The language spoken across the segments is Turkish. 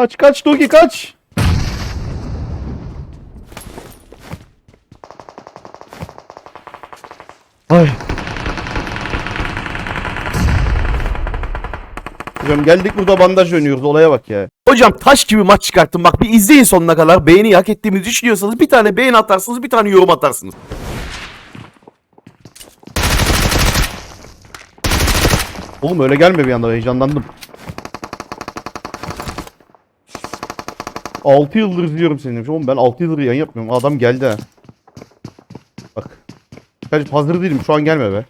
Kaç kaç Dogi kaç. Ay. Hocam geldik burada bandaj dönüyoruz olaya bak ya. Hocam taş gibi maç çıkarttım. Bak bir izleyin sonuna kadar. Beğeni hak ettiğimizi düşünüyorsanız bir tane beğeni atarsınız, bir tane yorum atarsınız. Oğlum öyle gelme bir anda heyecanlandım. 6 yıldır izliyorum seni. demiş. Oğlum ben 6 yıldır yayın yapmıyorum. Adam geldi ha. Bak. Kardeşim hazır değilim. Şu an gelme be.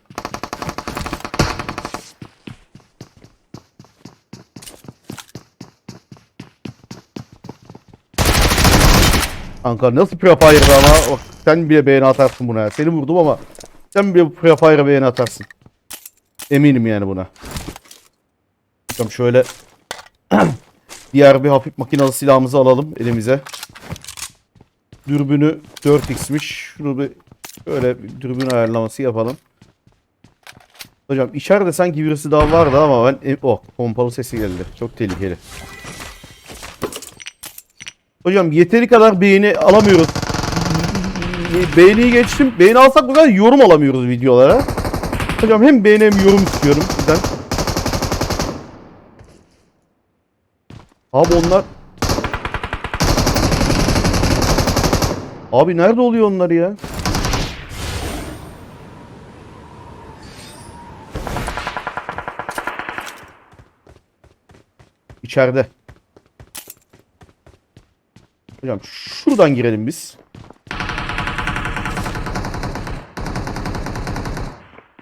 Kanka nasıl prefire'dı ama bak sen bile beğeni atarsın buna. ya. Seni vurdum ama sen bile prefire'a beğeni atarsın. Eminim yani buna. Bakalım şöyle diğer bir hafif makinalı silahımızı alalım elimize. Dürbünü 4x'miş. Şunu bir şöyle bir dürbün ayarlaması yapalım. Hocam içeride sanki birisi daha vardı ama ben... E, oh pompalı sesi geldi. Çok tehlikeli. Hocam yeteri kadar beğeni alamıyoruz. Beğeniyi geçtim. Beğeni alsak bu kadar yorum alamıyoruz videolara. Hocam hem beğeni hem yorum istiyorum sizden. Abi onlar... Abi nerede oluyor onlar ya? İçeride. Hocam şuradan girelim biz.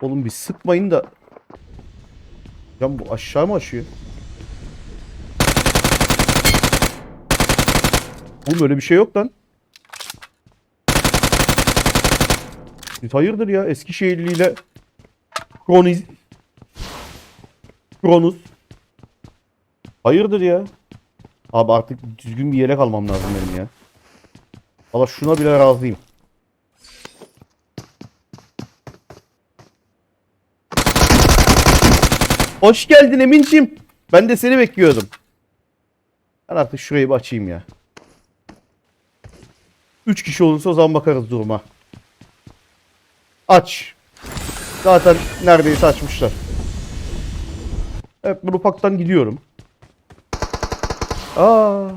Oğlum bir sıkmayın da. Hocam bu aşağı mı aşıyor? Oğlum öyle bir şey yok lan. Siz hayırdır ya? Eskişehirli ile Kroniz Kronus. Hayırdır ya? Abi artık düzgün bir yelek almam lazım benim ya. Valla şuna bile razıyım. Hoş geldin Emin'cim. Ben de seni bekliyordum. Ben artık şurayı bir açayım ya 3 kişi olursa o zaman bakarız duruma. Aç. Zaten neredeyse açmışlar. Evet ben ufaktan gidiyorum. Aa.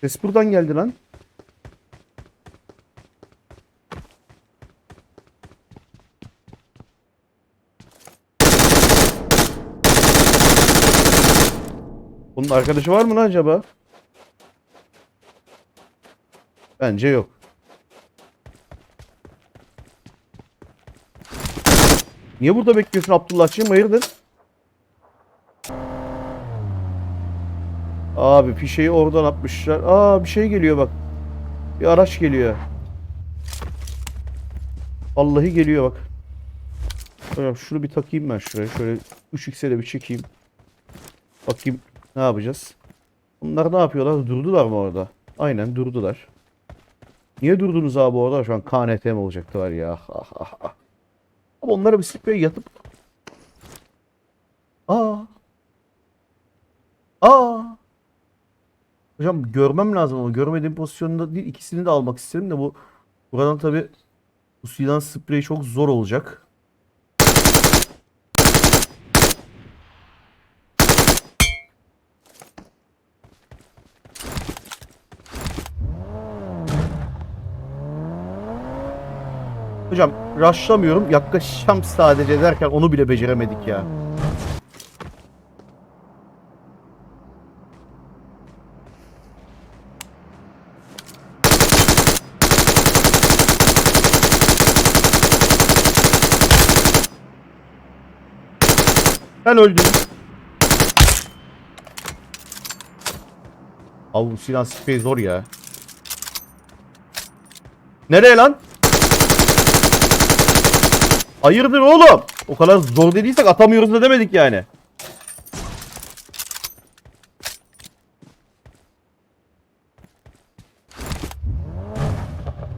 Ses buradan geldi lan. Bunun arkadaşı var mı lan acaba? Bence yok. Niye burada bekliyorsun Abdullahçığım? Hayırdır? Abi fişeyi oradan atmışlar. Aa bir şey geliyor bak. Bir araç geliyor. Vallahi geliyor bak. Hocam şunu bir takayım ben şuraya. Şöyle 3x'e de bir çekeyim. Bakayım ne yapacağız? Bunlar ne yapıyorlar? Durdular mı orada? Aynen durdular. Niye durdunuz abi orada? Şu an KNT olacaktı var ya. Ah, ah, ah. Ama onlara bir sprey yatıp... Aa. Aa. Hocam görmem lazım ama görmediğim pozisyonda değil ikisini de almak isterim de bu buradan tabi bu silahın spreyi çok zor olacak. Hocam rushlamıyorum. Yaklaşacağım sadece derken onu bile beceremedik ya. Ben öldüm. Abi bu silah zor ya. Nereye lan? Hayırdır oğlum? O kadar zor dediysek atamıyoruz da demedik yani.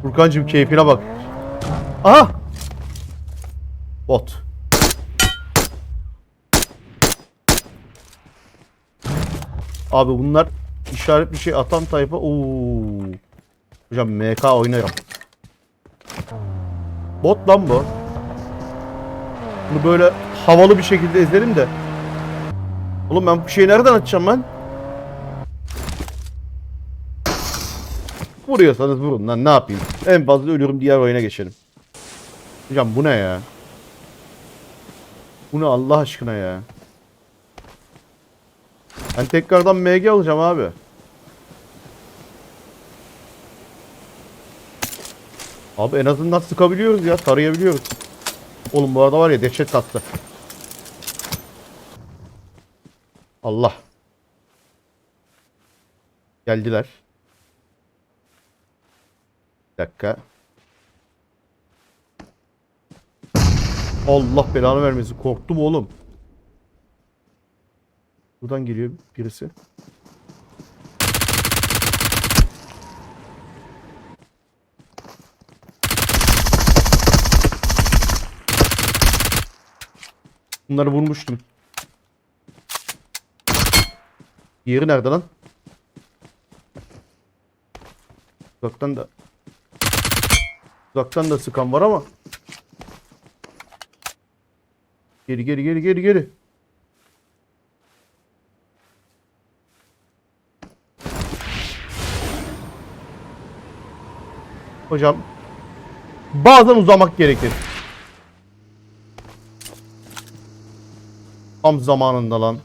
Furkancığım keyfine bak. Aha! Bot. Abi bunlar işaret bir şey atan tayfa. Oo. Hocam MK oynarım. Bot lan bu. Bunu böyle havalı bir şekilde ezelim de. Oğlum ben bu şeyi nereden açacağım ben? Vuruyorsanız vurun lan ne yapayım. En fazla ölürüm diğer oyuna geçelim. Hocam bu ne ya? Bu ne Allah aşkına ya? Ben tekrardan MG alacağım abi. Abi en azından sıkabiliyoruz ya, tarayabiliyoruz. Oğlum bu arada var ya dehşet tatlı. Allah. Geldiler. Bir dakika. Allah belanı vermesin. Korktum oğlum. Buradan geliyor birisi. Bunları vurmuştum. Diğeri nerede lan? Uzaktan da Uzaktan da sıkan var ama Geri geri geri geri geri Hocam Bazen uzamak gerekir Tam zamanında lan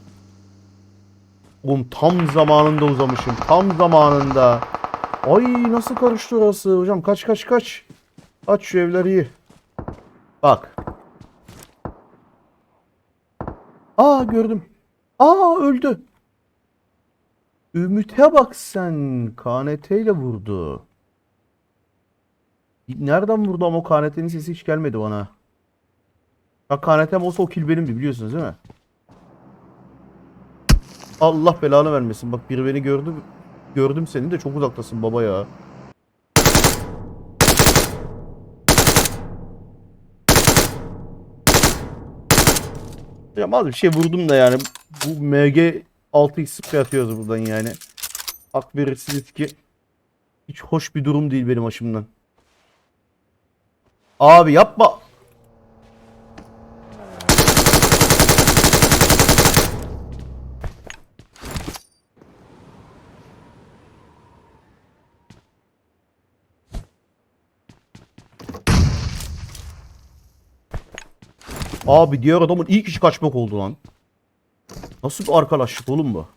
Oğlum tam zamanında uzamışım. Tam zamanında. Ay nasıl karıştı orası? Hocam kaç kaç kaç. Aç şu evleri. Bak. Aa gördüm. Aa öldü. Ümit'e bak sen. KNT ile vurdu. Nereden vurdu ama o KNT'nin sesi hiç gelmedi bana. Ya KNT'm olsa o kill benimdi biliyorsunuz değil mi? Allah belanı vermesin. Bak biri beni gördü. Gördüm seni de çok uzaktasın baba ya. Ya az bir şey vurdum da yani. Bu MG 6x sprey atıyoruz buradan yani. Hak verirsiniz ki hiç hoş bir durum değil benim açımdan. Abi yapma. Abi diğer adamın ilk işi kaçmak oldu lan. Nasıl bir arkadaşlık oğlum bu?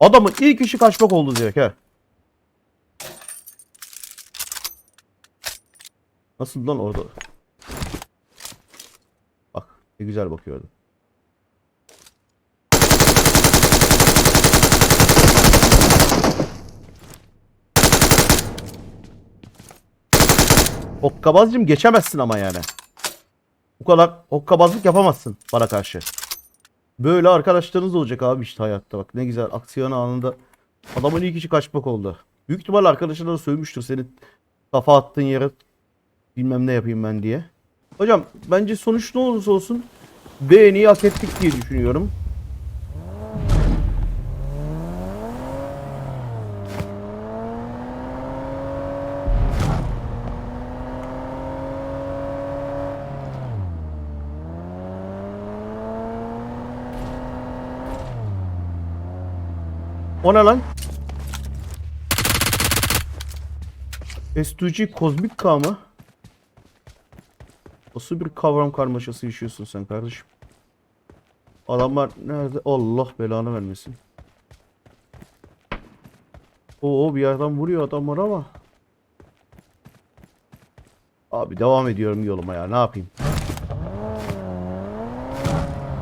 Adamın ilk işi kaçmak oldu direkt he. Nasıl lan orada? Bak ne güzel bakıyordu. Hokkabazcım geçemezsin ama yani. Bu kadar hokkabazlık yapamazsın bana karşı. Böyle arkadaşlarınız olacak abi işte hayatta bak ne güzel aksiyon anında adamın ilk işi kaçmak oldu. Büyük ihtimal arkadaşına da sövmüştür seni kafa attığın yere bilmem ne yapayım ben diye. Hocam bence sonuç ne olursa olsun beğeniyi hak ettik diye düşünüyorum. O ne lan? S2G kozmik K mı? Nasıl bir kavram karmaşası yaşıyorsun sen kardeşim? Adamlar nerede? Allah belanı vermesin. Oo bir yerden vuruyor adamlar ama. Abi devam ediyorum yoluma ya ne yapayım?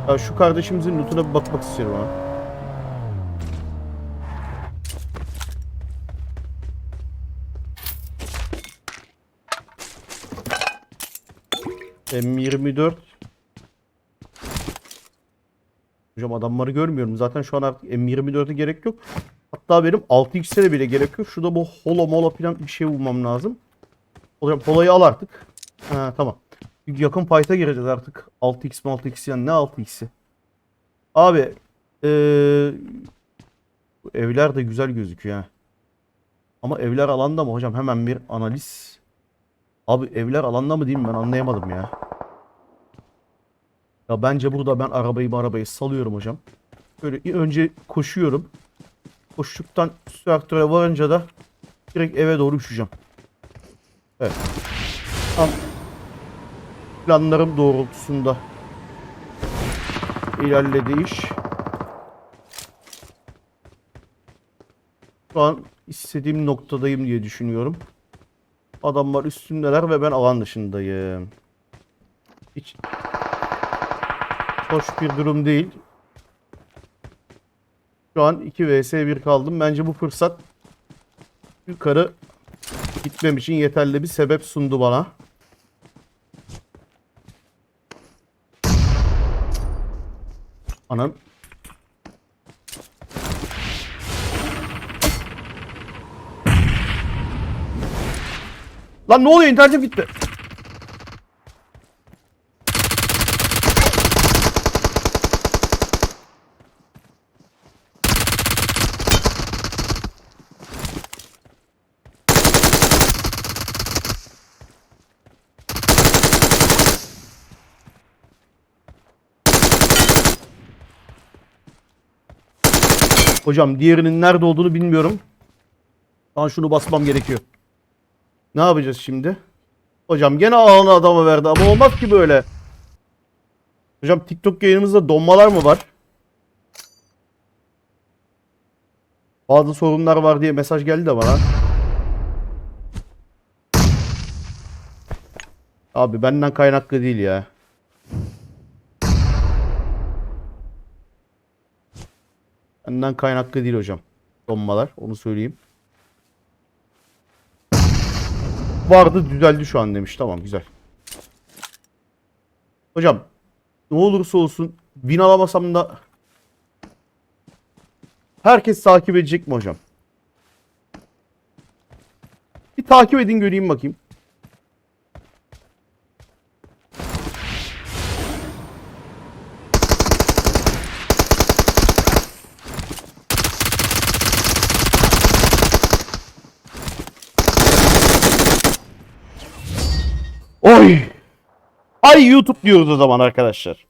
Ya şu kardeşimizin lootuna bir bakmak istiyorum ha. M24 Hocam adamları görmüyorum. Zaten şu an artık M24'e gerek yok. Hatta benim 6x'e bile gerek yok. Şurada bu holo mola falan bir şey bulmam lazım. Hocam holoyu al artık. Ha tamam. Yakın fight'a gireceğiz artık. 6x mi 6x yani ne 6x'i? Abi Ee, evler de güzel gözüküyor. Ama evler alanda mı hocam? Hemen bir analiz. Abi evler alanda mı diyeyim ben anlayamadım ya. Ya bence burada ben arabayı arabayı salıyorum hocam. Böyle önce koşuyorum. Koştuktan traktöre varınca da direkt eve doğru uçacağım. Evet. Tam planlarım doğrultusunda ilerledi iş. Şu an istediğim noktadayım diye düşünüyorum. Adamlar üstümdeler ve ben alan dışındayım. Hiç hoş bir durum değil. Şu an 2 vs 1 kaldım. Bence bu fırsat yukarı gitmem için yeterli bir sebep sundu bana. Anam. Lan ne oluyor internetim gitti. Hocam diğerinin nerede olduğunu bilmiyorum. An şunu basmam gerekiyor. Ne yapacağız şimdi? Hocam gene ağını adama verdi ama olmaz ki böyle. Hocam TikTok yayınımızda donmalar mı var? Bazı sorunlar var diye mesaj geldi de bana. Abi benden kaynaklı değil ya. Benden kaynaklı değil hocam. Donmalar onu söyleyeyim. Vardı düzeldi şu an demiş. Tamam güzel. Hocam ne olursa olsun win alamasam da herkes takip edecek mi hocam? Bir takip edin göreyim bakayım. Oy! Ay YouTube diyoruz o zaman arkadaşlar.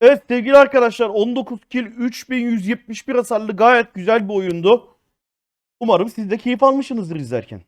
Evet sevgili arkadaşlar 19 kill 3171 hasarlı gayet güzel bir oyundu. Umarım siz de keyif almışsınızdır izlerken.